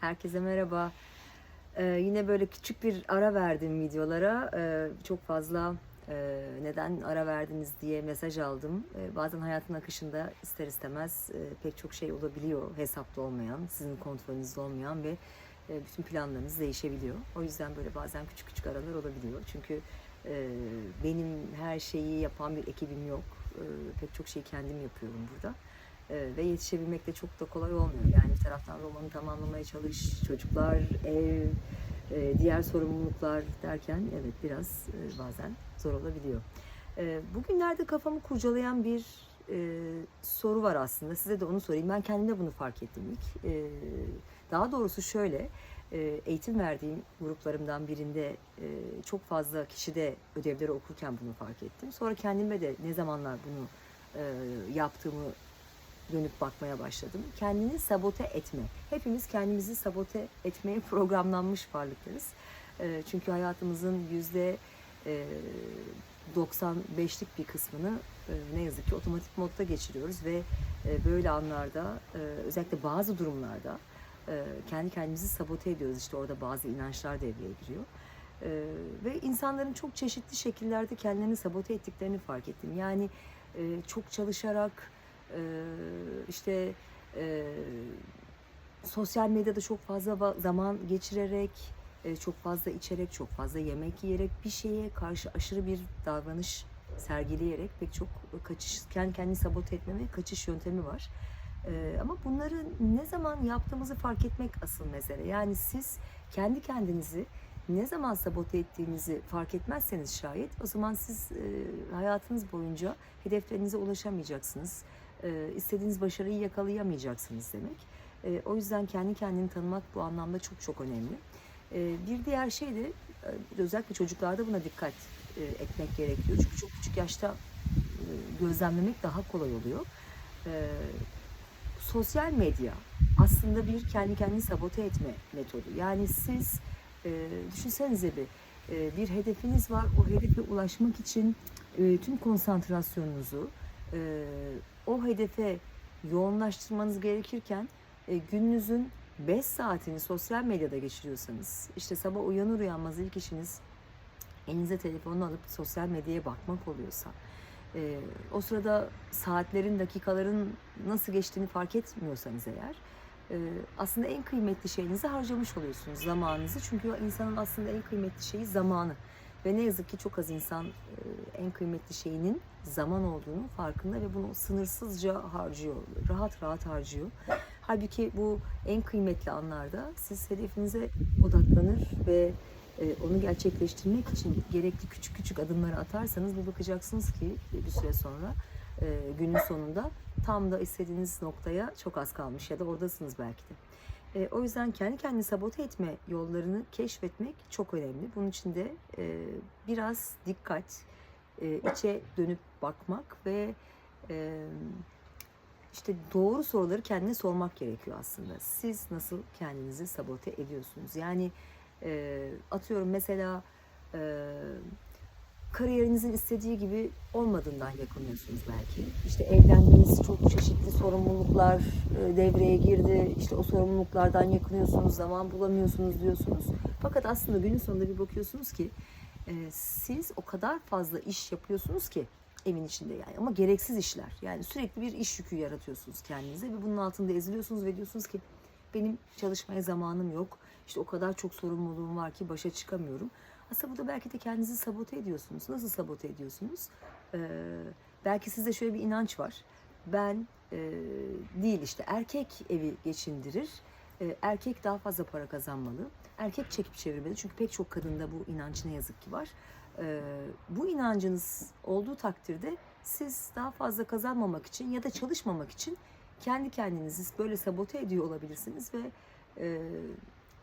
Herkese merhaba. Ee, yine böyle küçük bir ara verdim videolara. Ee, çok fazla e, neden ara verdiniz diye mesaj aldım. Ee, bazen hayatın akışında ister istemez e, pek çok şey olabiliyor hesapta olmayan, sizin kontrolünüzde olmayan ve e, bütün planlarınız değişebiliyor. O yüzden böyle bazen küçük küçük aralar olabiliyor. Çünkü e, benim her şeyi yapan bir ekibim yok. E, pek çok şeyi kendim yapıyorum burada. Ee, ve yetişebilmek de çok da kolay olmuyor. Yani bir taraftan romanı tamamlamaya çalış, çocuklar, ev, e, diğer sorumluluklar derken evet biraz e, bazen zor olabiliyor. E, Bugünlerde kafamı kurcalayan bir e, soru var aslında. Size de onu sorayım. Ben kendimde bunu fark ettim ilk. E, Daha doğrusu şöyle, eğitim verdiğim gruplarımdan birinde çok fazla kişide ödevleri okurken bunu fark ettim. Sonra kendime de ne zamanlar bunu yaptığımı dönüp bakmaya başladım. Kendini sabote etme. Hepimiz kendimizi sabote etmeye programlanmış varlıklarız. E, Çünkü hayatımızın yüzde e, 95'lik bir kısmını e, ne yazık ki otomatik modda geçiriyoruz ve e, böyle anlarda e, özellikle bazı durumlarda e, kendi kendimizi sabote ediyoruz. İşte orada bazı inançlar devreye giriyor. E, Ve insanların çok çeşitli şekillerde kendilerini sabote ettiklerini fark ettim. Yani e, çok çalışarak, e, işte e, sosyal medyada çok fazla zaman geçirerek, e, çok fazla içerek, çok fazla yemek yiyerek bir şeye karşı aşırı bir davranış sergileyerek pek çok kaçış, kendi kendini sabote etme ve kaçış yöntemi var. E, ama bunları ne zaman yaptığımızı fark etmek asıl mesele. Yani siz kendi kendinizi ne zaman sabote ettiğinizi fark etmezseniz şayet o zaman siz e, hayatınız boyunca hedeflerinize ulaşamayacaksınız. E, istediğiniz başarıyı yakalayamayacaksınız demek. E, o yüzden kendi kendini tanımak bu anlamda çok çok önemli. E, bir diğer şey de e, özellikle çocuklarda buna dikkat etmek gerekiyor. Çünkü çok küçük yaşta gözlemlemek daha kolay oluyor. Sosyal medya aslında bir kendi kendini sabote etme metodu. Yani siz e, düşünsenize bir bir hedefiniz var. O hedefe ulaşmak için tüm konsantrasyonunuzu e, o hedefe yoğunlaştırmanız gerekirken e, gününüzün 5 saatini sosyal medyada geçiriyorsanız, işte sabah uyanır uyanmaz ilk işiniz elinize telefonu alıp sosyal medyaya bakmak oluyorsa, e, o sırada saatlerin, dakikaların nasıl geçtiğini fark etmiyorsanız eğer, e, aslında en kıymetli şeyinizi harcamış oluyorsunuz zamanınızı. Çünkü insanın aslında en kıymetli şeyi zamanı. Ve ne yazık ki çok az insan en kıymetli şeyinin zaman olduğunu farkında ve bunu sınırsızca harcıyor. Rahat rahat harcıyor. Halbuki bu en kıymetli anlarda siz hedefinize odaklanır ve onu gerçekleştirmek için gerekli küçük küçük adımları atarsanız bir bakacaksınız ki bir süre sonra günün sonunda tam da istediğiniz noktaya çok az kalmış ya da oradasınız belki de. E, o yüzden kendi kendini sabote etme yollarını keşfetmek çok önemli. Bunun için de e, biraz dikkat, e, içe dönüp bakmak ve e, işte doğru soruları kendine sormak gerekiyor aslında. Siz nasıl kendinizi sabote ediyorsunuz? Yani e, atıyorum mesela e, kariyerinizin istediği gibi olmadığından yakınıyorsunuz belki. İşte evlendiniz, çok çeşitli sorumluluklar e, devreye girdi. İşte o sorumluluklardan yakınıyorsunuz, zaman bulamıyorsunuz diyorsunuz. Fakat aslında günün sonunda bir bakıyorsunuz ki e, siz o kadar fazla iş yapıyorsunuz ki evin içinde yani ama gereksiz işler. Yani sürekli bir iş yükü yaratıyorsunuz kendinize ve bunun altında eziliyorsunuz ve diyorsunuz ki benim çalışmaya zamanım yok. İşte o kadar çok sorumluluğum var ki başa çıkamıyorum. Aslında burada belki de kendinizi sabote ediyorsunuz. Nasıl sabote ediyorsunuz? Ee, belki sizde şöyle bir inanç var. Ben e, değil işte erkek evi geçindirir. E, erkek daha fazla para kazanmalı. Erkek çekip çevirmeli. Çünkü pek çok kadında bu inanç ne yazık ki var. E, bu inancınız olduğu takdirde siz daha fazla kazanmamak için ya da çalışmamak için kendi kendinizi böyle sabote ediyor olabilirsiniz ve e,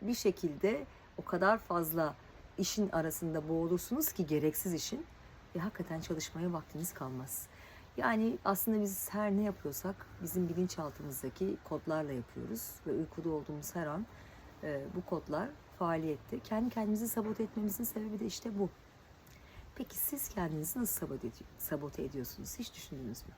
bir şekilde o kadar fazla işin arasında boğulursunuz ki gereksiz işin ve hakikaten çalışmaya vaktiniz kalmaz. Yani aslında biz her ne yapıyorsak bizim bilinçaltımızdaki kodlarla yapıyoruz ve uykuda olduğumuz her an e, bu kodlar faaliyette. Kendi kendimizi sabote etmemizin sebebi de işte bu. Peki siz kendinizi nasıl sabote, edi- sabote ediyorsunuz? Hiç düşündünüz mü?